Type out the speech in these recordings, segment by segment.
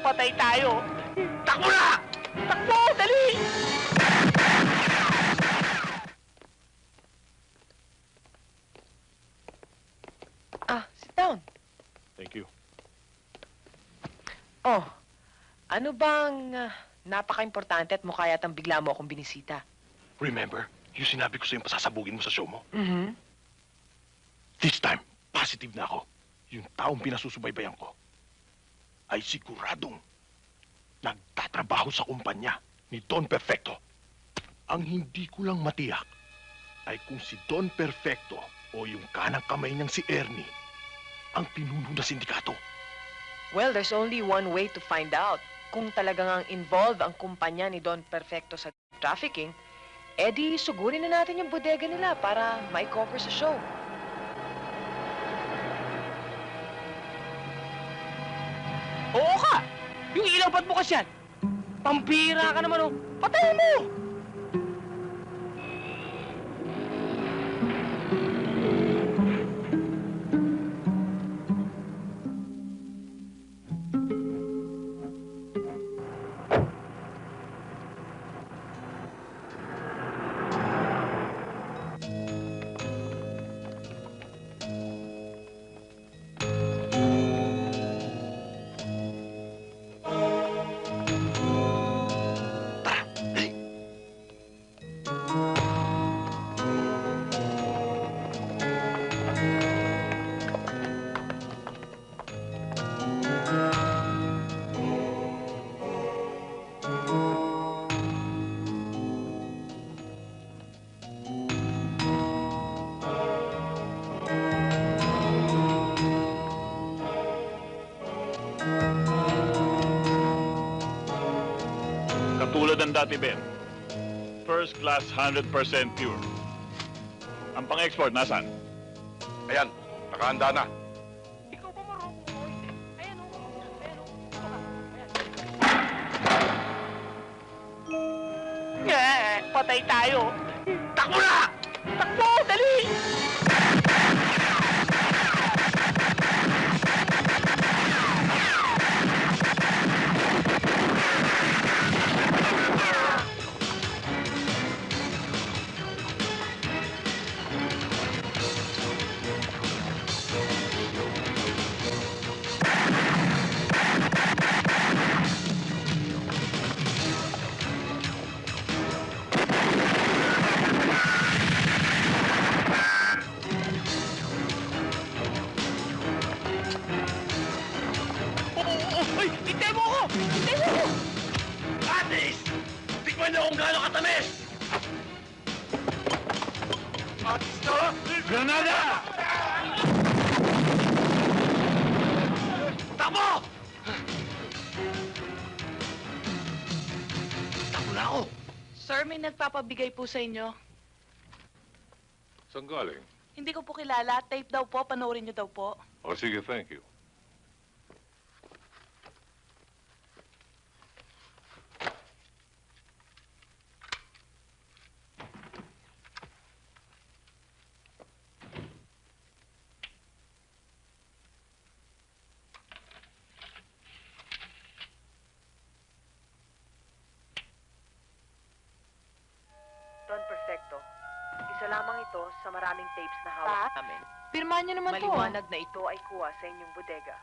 patay tayo. Takbo na! Takbo! Dali! Ah, sit down. Thank you. Oh, ano bang ah, napaka-importante at mukha yatang bigla mo akong binisita? Remember, yung sinabi ko sa'yo pasasabugin mo sa show mo? Mhm. This time, positive na ako. Yung taong pinasusubaybayan ko ay siguradong nagtatrabaho sa kumpanya ni Don Perfecto. Ang hindi ko lang matiyak ay kung si Don Perfecto o yung kanang kamay niyang si Ernie ang pinuno na sindikato. Well, there's only one way to find out. Kung talagang ang involved ang kumpanya ni Don Perfecto sa trafficking, edi sugurin na natin yung bodega nila para may cover sa show. Oo ka! Yung ilaw ba't bukas yan? Pampira ka naman, oh. Patayin mo! Katulad ng dati, Ben. First class, 100% pure. Ang pang-export, nasan? Ayan, nakahanda na. Ikaw ba marunong mo? Ayan, oh. Oh. Eh, patay tayo. Takbo na! Takbo! Dali! Hintay mo ako! Hintay mo ako! Atis! Tikman niyo kung gaano katamis! Atis na! Granada! Takbo! Takbo na ako! Sir, may nagpapabigay po sa inyo. Saan galing? Hindi ko po kilala. Tape daw po. Panoorin niyo daw po. O sige, thank you. Don Perfecto, isa lamang ito sa maraming tapes na hawak Pa? namin. Pirmahan niyo naman Maliwanag na ito ay kuha sa inyong bodega.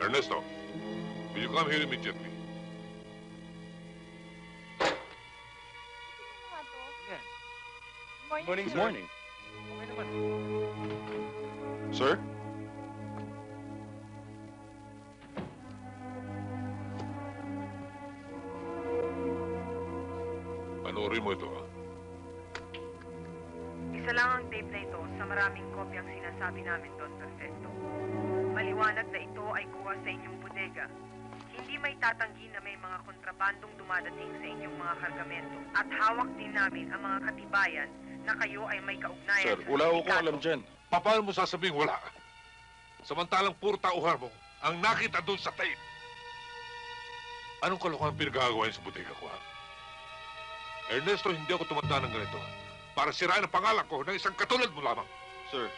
Ernesto, will you come here immediately? Morning, sir. Morning. Sir? Panoorin mo ito, ah. Isa lang ang tape na ito sa maraming kopyang sinasabi namin Don Perfecto. Maliwanag na ito ay kuha sa inyong bodega. Hindi may tatanggi na may mga kontrabandong dumadating sa inyong mga kargamento. At hawak din namin ang mga katibayan na kayo ay may kaugnayan Sir, sa wala ko sindikato. alam dyan. Paano mo sasabing wala? Samantalang puro tauhan mo ang nakita doon sa tape. Anong kalokohan pinagagawa niyo sa butika ko, ha? Ernesto, hindi ako tumanda ng ganito para sirain ang pangalan ko ng isang katulad mo lamang. Sir,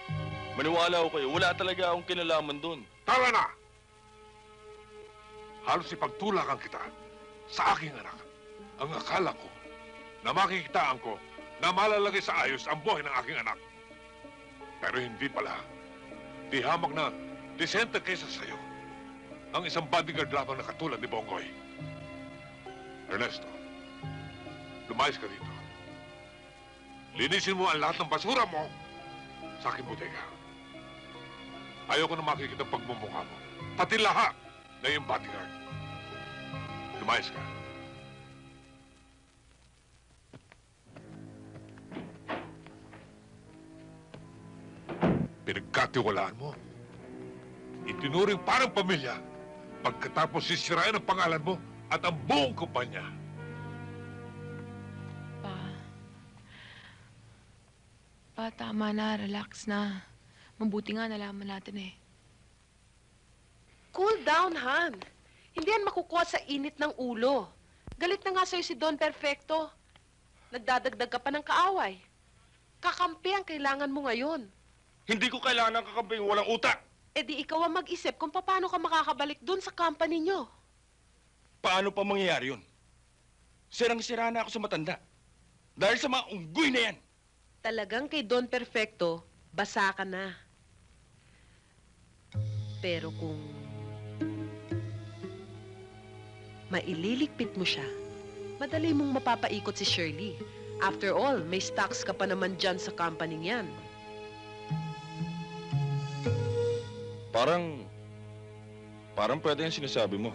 maniwala ko kayo. Wala talaga akong kinalaman doon. Tara na! Halos ipagtulakan kita sa aking anak. Ang akala ko na makikitaan ko na malalagay sa ayos ang buhay ng aking anak. Pero hindi pala. Di hamak na disente kaysa sa'yo. Ang isang bodyguard lamang na katulad ni Bongoy. Ernesto, lumayas ka dito. Linisin mo ang lahat ng basura mo sa aking buteka. Ayoko na makikita ang pagmumukha mo. Pati lahat na yung bodyguard. Lumayas ka. Pinagkatiwalaan mo. Itinuring parang pamilya pagkatapos sisirain ang pangalan mo at ang buong kumpanya. Pa. Pa, tama na. Relax na. Mabuti nga nalaman natin eh. Cool down, Han. Hindi yan makukuha sa init ng ulo. Galit na nga sa'yo si Don Perfecto. Nagdadagdag ka pa ng kaaway. Kakampi ang kailangan mo ngayon. Hindi ko kailangan ng kakamping walang utak. E di ikaw ang mag-isip kung paano ka makakabalik dun sa company nyo. Paano pa mangyayari yun? Sirang-sira na ako sa matanda. Dahil sa mga unggoy na yan. Talagang kay Don Perfecto, basa ka na. Pero kung maililigpit mo siya, madali mong mapapaikot si Shirley. After all, may stocks ka pa naman dyan sa company yan. Parang... Parang pwede yung sinasabi mo.